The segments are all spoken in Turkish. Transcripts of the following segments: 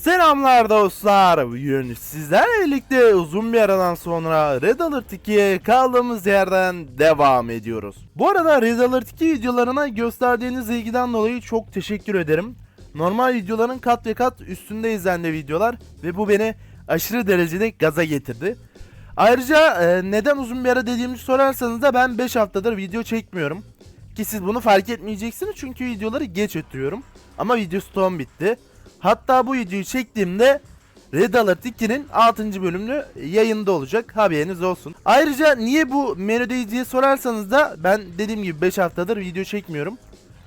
Selamlar dostlar. Bugün sizlerle birlikte uzun bir aradan sonra Red Alert 2'ye kaldığımız yerden devam ediyoruz. Bu arada Red Alert 2 videolarına gösterdiğiniz ilgiden dolayı çok teşekkür ederim. Normal videoların kat ve kat üstünde izlendi videolar ve bu beni aşırı derecede gaza getirdi. Ayrıca e, neden uzun bir ara dediğimi sorarsanız da ben 5 haftadır video çekmiyorum. Ki siz bunu fark etmeyeceksiniz çünkü videoları geç ötüyorum. Ama video stoğum bitti. Hatta bu videoyu çektiğimde Red Alert 2'nin 6. bölümü yayında olacak. Haberiniz olsun. Ayrıca niye bu menüdeyiz diye sorarsanız da ben dediğim gibi 5 haftadır video çekmiyorum.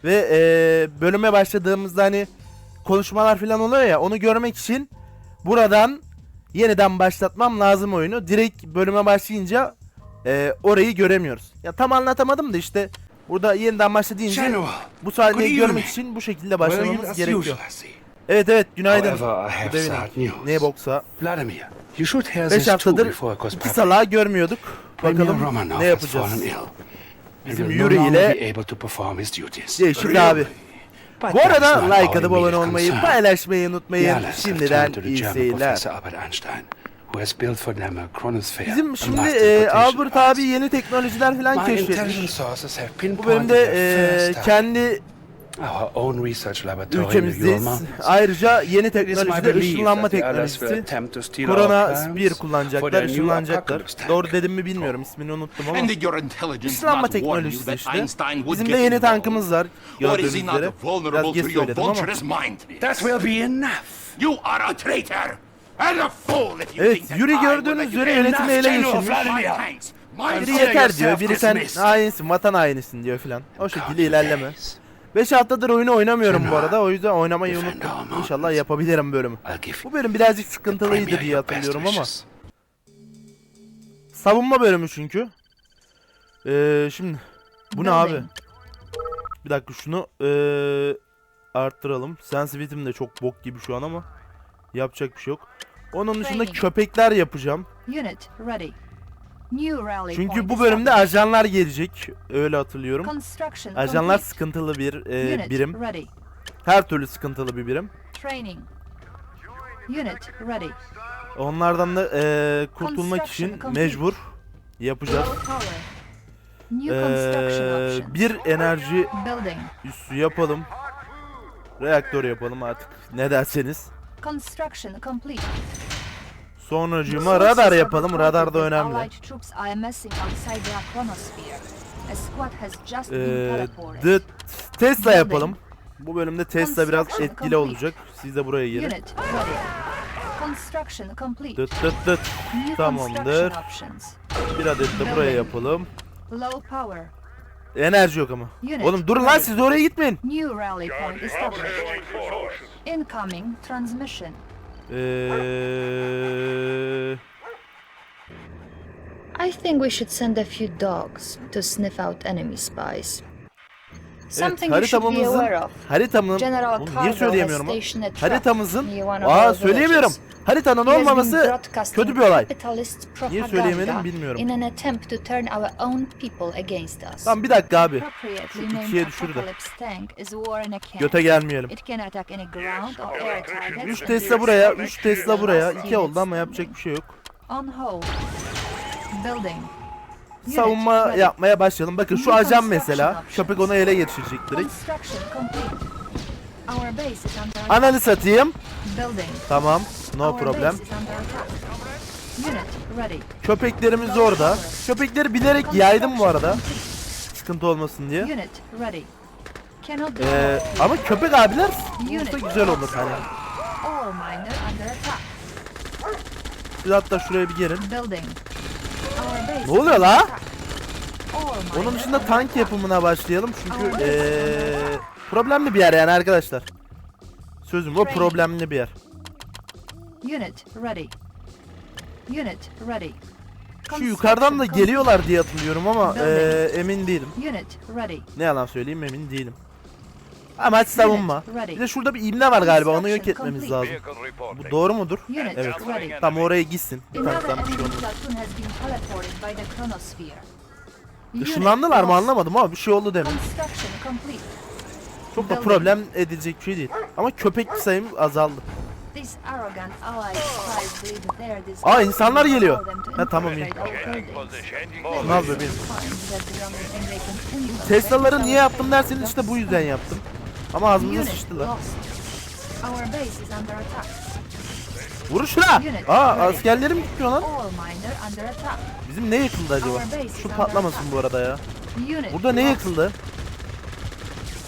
Ve eee, bölüme başladığımızda hani konuşmalar falan oluyor ya onu görmek için buradan yeniden başlatmam lazım oyunu. Direkt bölüme başlayınca eee, orayı göremiyoruz. Ya tam anlatamadım da işte burada yeniden başla deyince bu sahneyi görmek için bu şekilde başlamamız gerekiyor. Evet evet günaydın. News. Ne boksa. Vladimir, you should hear 5 this too haftadır iki salağı görmüyorduk. Bakalım ne yapacağız. Bizim Yuri ile. Değişik abi. But Bu arada like atıp abone olmayı, paylaşmayı unutmayın. Şimdiden iyi seyirler. Bizim şimdi e, Albert abi yeni teknolojiler falan keşfetmiş. Bu bölümde e, kendi our own research laboratory ülkemizdeyiz. Ayrıca yeni teknolojide ışınlanma teknolojisi. plans Spear kullanacaklar, ışınlanacaklar. Doğru dedim mi bilmiyorum, ismini unuttum ama. Işınlanma teknolojisi işte. Bizim de yeni tankımız var. Gördüğünüz üzere. Biraz geç söyledim ama. That will be enough. You are a traitor and a fool if you Evet, Yuri gördüğünüz üzere yönetimi ele geçirmiş. Biri yeter diyor, biri sen hainsin, vatan hainisin diyor filan. O şekilde ilerleme. Days. 5 haftadır oyunu oynamıyorum bu arada. O yüzden oynamayı unuttum. İnşallah yapabilirim bölümü. Bu bölüm birazcık sıkıntılıydı diye hatırlıyorum ama. Savunma bölümü çünkü. Ee, şimdi bu ne abi? Bir dakika şunu ee, arttıralım. Sensitivity'm de çok bok gibi şu an ama yapacak bir şey yok. Onun dışında köpekler yapacağım. Unit ready. Çünkü bu bölümde ajanlar gelecek. Öyle hatırlıyorum. Ajanlar sıkıntılı bir Unit birim. Her türlü sıkıntılı bir birim. Onlardan da ee, kurtulmak için mecbur yapacağız. Ee, bir enerji üssü yapalım. Reaktör yapalım artık. Ne derseniz. Construction complete. Sonracığıma radar yapalım. Radar da önemli. Ee, the Tesla yapalım. Bu bölümde Tesla biraz etkili olacak. Siz de buraya complete. Dıt dıt dıt. Tamamdır. Bir adet de buraya yapalım. Enerji yok ama. Unit Oğlum durun lan siz oraya gitmeyin. New rally point established. Incoming transmission. Eee... I think we should send a few dogs to sniff out enemy spies. Evet, Something you should be aware haritamızın of. hharitamın General Oğlum niye Cargo has söyleyemiyorum lan? stationed a Haritamızın near one of Aa our söyleyemiyorum. villages. Haritanın has been olmaması broadcasting kötü bir olay. capitalist Niye söyleyemedim propaganda bilmiyorum. in an attempt to turn our own people against us. Tamam bir dakika abi. Appropriately Şu named ikiye düşür de. Apocalypse tank is worn a can. Göte gelmeyelim. It can attack any ground or air targets. 3 Tesla buraya, 3 Tesla buraya. 2 oldu ama yapacak bir şey yok. On hold. Building. Savunma yapmaya başlayalım. Bakın şu ajan mesela. Köpek onu ele geçirecek direkt. Ananı satayım. Tamam. No problem. Köpeklerimiz orada. Köpekleri bilerek yaydım bu arada. Sıkıntı olmasın diye. Ee, ama köpek abiler olursa güzel olur hani. Siz hatta şuraya bir gelin. Ne oluyor la? Ore Onun dışında tank yapımına başlayalım çünkü ee, problemli bir yer yani arkadaşlar. Sözüm o problemli bir yer. Unit ready. Unit ready. Şu yukarıdan da geliyorlar diye hatırlıyorum ama ee, emin değilim. Unit ready. Ne yalan söyleyeyim emin değilim. Amaç savunma. Bir de şurada bir imle var galiba onu yok etmemiz lazım. Bu doğru mudur? Evet. Tam oraya gitsin. Tanktan bir şey olmaz. Işınlandılar mı anlamadım ama bir şey oldu demin. Çok da problem edilecek bir şey değil. Ama köpek sayım azaldı. Aa insanlar geliyor. Ha tamam iyi. Ne yapıyor benim? Tesla'ları niye yaptım derseniz işte bu yüzden yaptım. Ama ağzımıza sıçtılar. Vurun şuna. Aa askerlerim gitmiyor lan. Bizim ne yıkıldı acaba? Şu patlamasın bu arada ya. Burada ne lost. yıkıldı?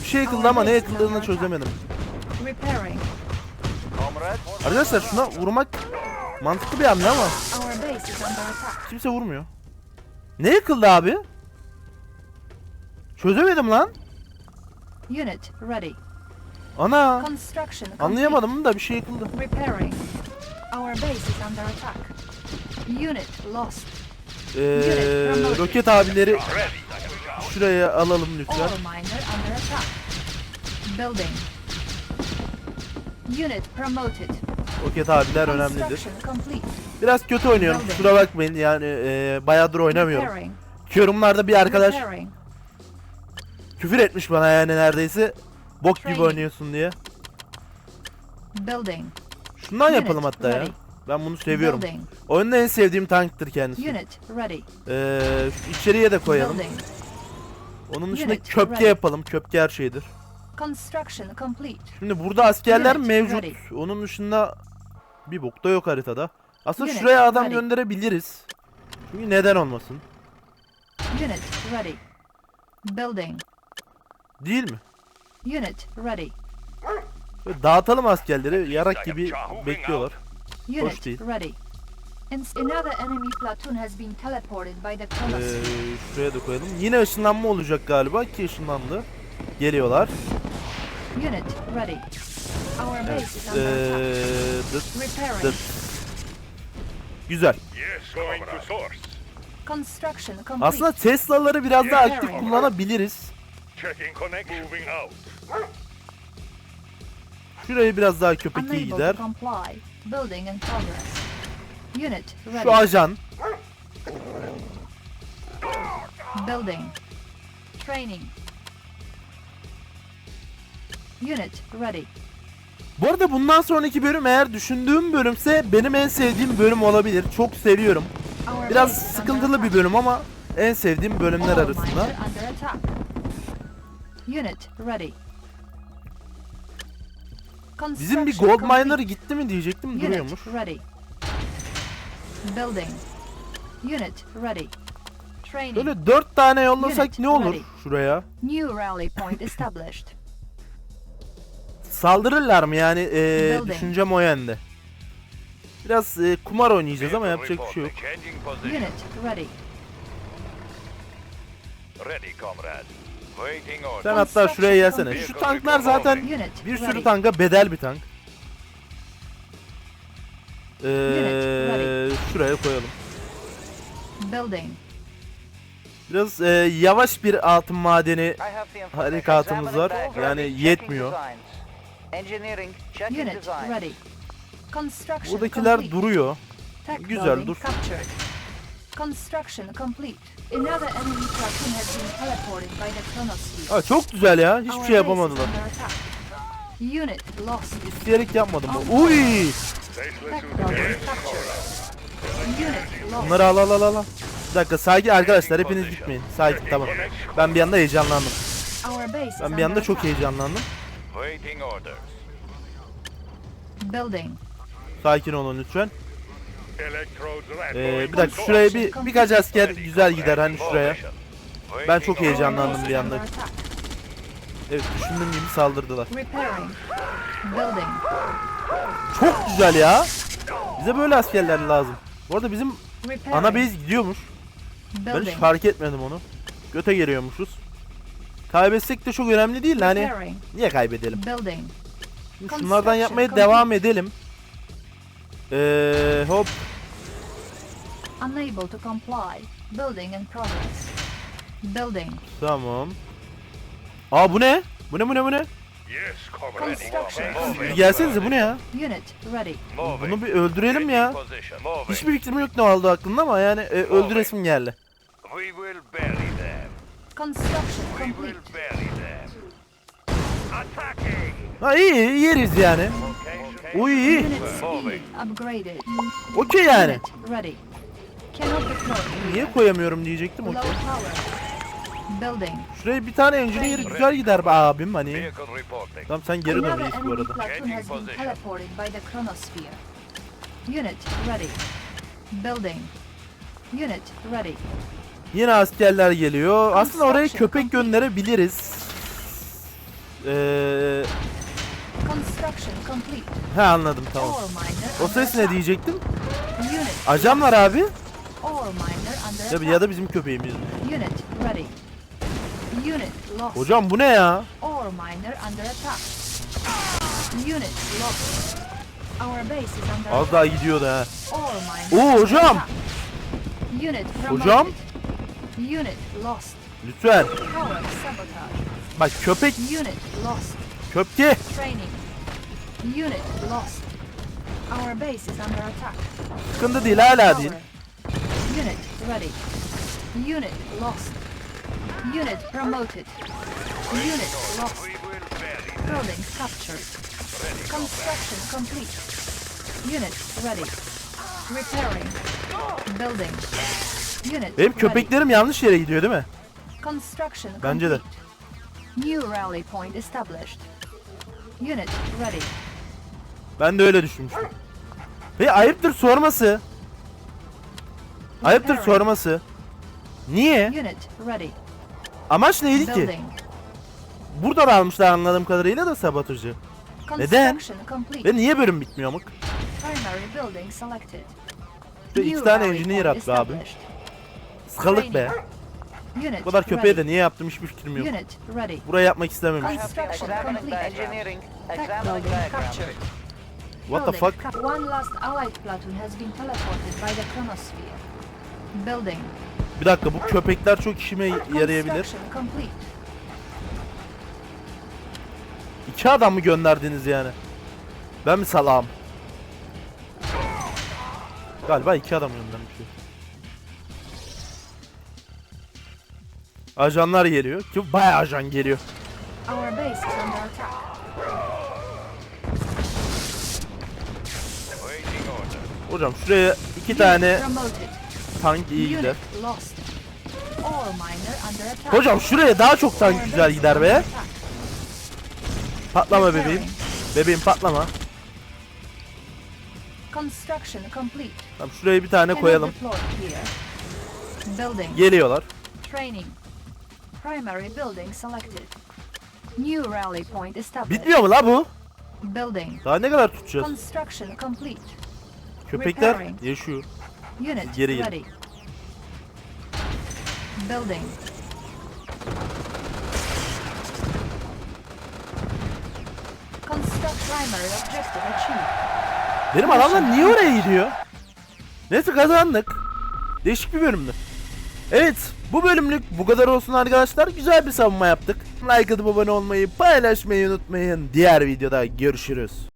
Bir şey yıkıldı ama ne yıkıldığını çözemedim. Arkadaşlar şuna vurmak mantıklı bir hamle ama kimse vurmuyor. Ne yıkıldı abi? Çözemedim lan. Unit ready. Ana. Construction complete. Anlayamadım da bir şey yıkıldı. Repairing. Our base is under attack. Unit lost. Ee, roket abileri şuraya alalım lütfen. All miner under attack. Building. Unit promoted. Roket abiler önemlidir. Biraz kötü oynuyorum. Kusura bakmayın yani e, bayağıdır oynamıyorum. Yorumlarda bir arkadaş. Küfür etmiş bana yani neredeyse. Bok gibi oynuyorsun diye. Building. Şundan Unit yapalım hatta ya. ready. Ben bunu seviyorum. Building. Oyunda en sevdiğim tanktır kendisi. Unit ready. Ee, şu içeriye de koyalım. Building. Onun dışında Unit köpke ready. yapalım. Köpke her şeydir. Construction complete. Şimdi burada askerler Unit mevcut. ready. Onun dışında bir bok da yok haritada. Aslında Unit şuraya adam ready. gönderebiliriz. Çünkü neden olmasın? Unit ready. Building. Değil mi? Unit ready. Böyle dağıtalım askerleri. Yarak gibi bekliyorlar. Unit değil. ready. Another enemy platoon has been teleported by the Ee, şuraya da koyalım. Yine ışınlanma olacak galiba ki ışınlandı. Geliyorlar. Unit ready. Our base is under Ee, attack. dıt, Repairing. dıt. Güzel. Yes, going to source. Construction complete. Aslında Tesla'ları biraz daha aktif kullanabiliriz. Checking connect. Moving out. Şuraya biraz daha köpek iyi Unable gider. to comply. Building in progress. Unit ready. Şu ajan. Building. Training. Unit ready. Bu arada bundan sonraki bölüm eğer düşündüğüm bölümse benim en sevdiğim bölüm olabilir. Çok seviyorum. Our Biraz base is under sıkıntılı bir attack. bölüm ama en sevdiğim bölümler All arasında. under attack. Unit ready. Bizim bir gold miner gitti mi diyecektim Unit duruyormuş. ready. Building. Unit ready. Training. Böyle dört tane yollasak Unit ne olur ready. şuraya? New rally point established. Saldırırlar mı yani e, Building. düşüncem o yönde. Biraz e, kumar oynayacağız ama yapacak bir şey yok. Unit ready. Ready, comrade. Sen hatta şuraya gelsene. Şu tanklar zaten bir sürü tanka bedel bir tank. Ee, şuraya koyalım. Building. Biraz e, yavaş bir altın madeni harekatımız var. Yani yetmiyor. Buradakiler duruyor. Güzel, dur. Construction complete. Another enemy platoon has been teleported by the Chronosphere. Aa, çok güzel ya. Hiçbir şey yapamadılar. Unit lost. İsteyerek yapmadım. Uy! Unit lost. Bunları al al al al. Bir dakika sakin arkadaşlar hepiniz gitmeyin. Sakin tamam. Ben bir anda heyecanlandım. Ben bir anda çok heyecanlandım. Sakin olun lütfen. Electrodes Ee, bir dakika şuraya bir birkaç asker güzel gider hani şuraya. Ben çok heyecanlandım bir anda. Evet düşündüğüm gibi saldırdılar. Çok güzel ya. Bize böyle askerler lazım. Bu arada bizim ana base gidiyormuş. Ben hiç fark etmedim onu. Göte geliyormuşuz. Kaybetsek de çok önemli değil hani. Niye kaybedelim? Şimdi şunlardan yapmaya devam edelim. Ee, hop. Unable to comply. Building in progress. Building. Tamam. Aa bu ne? Bu ne bu ne bu ne? Yes, Bir gelsenize bu ne ya? Unit ready. Bunu bir öldürelim ya. Hiçbir fikrim yok ne oldu aklımda ama yani e, öldüresim geldi. We will bury them. Construction We will complete. bury them. Attacking. Ha iyi yeriz yani. Uy iyi. Okey yani. Niye koyamıyorum diyecektim okey. Şuraya bir tane engineer güzel gider be abim hani. Tamam sen geri dön reis bu arada. Unit ready. Building. Unit ready. Yine askerler geliyor. Aslında oraya köpek gönderebiliriz. Eee... Construction complete. He anladım tamam. Ore miner O under ses ne attack. diyecektim? Unit. Ajanlar abi. Ore miner under Ya, attack. ya da bizim köpeğimiz. Unit ready. Unit lost. Hocam bu ne ya? Ore miner under attack. Unit lost. Our base is under Az daha gidiyordu ha. Ore miner Oo, under hocam. attack. Unit promoted. Hocam. Unit lost. Lütfen. Power sabotage. Bak köpek Unit lost. köpke. Training. Unit lost. Our base is under attack. Sıkıntı değil hala değil. Unit ready. Unit lost. Unit promoted. Unit lost. Buildings captured. Construction complete. Unit ready. Repairing. Building. Unit Benim köpeklerim yanlış yere gidiyor değil mi? Construction Bence de. New rally point established. Unit ready. Ben de öyle düşünmüştüm. Ve ayıptır sorması. Ayıptır sorması. Niye? Unit ready. Amaç neydi ki? Building. Burada da almışlar anladığım kadarıyla da sabotajı. Neden? Construction complete. Ve niye bölüm bitmiyor amık? Primary building selected. Ve iki New tane rally engineer point attı abi. established. Sıkalık be. Unit Bu kadar köpeğe de ready. niye yaptım hiçbir fikrim yok. Unit ready. Buraya yapmak istememiştim. Construction complete. Engineering. Tech Examining building diagram. captured. What the fuck? One last allied platoon has been teleported by the chronosphere. Building. Bir dakika bu köpekler çok işime yarayabilir. İki adam mı gönderdiniz yani? Ben mi salağım? Galiba iki adam göndermiş. Ajanlar geliyor. Ki bayağı ajan geliyor. Our base is under attack. Hocam şuraya iki tane tank iyi gider. Hocam şuraya daha çok tank güzel gider be. Patlama bebeğim. Bebeğim patlama. Tamam şuraya bir tane koyalım. Geliyorlar. Bitmiyor mu la bu? Daha ne kadar tutacağız? Construction complete. Köpekler repairing. yaşıyor. Unit Geri ready. Building. Construct primary objective achieved. Benim adamlar niye oraya gidiyor? Neyse kazandık. Değişik bir bölümdü. Evet bu bölümlük bu kadar olsun arkadaşlar. Güzel bir savunma yaptık. Like atıp abone olmayı paylaşmayı unutmayın. Diğer videoda görüşürüz.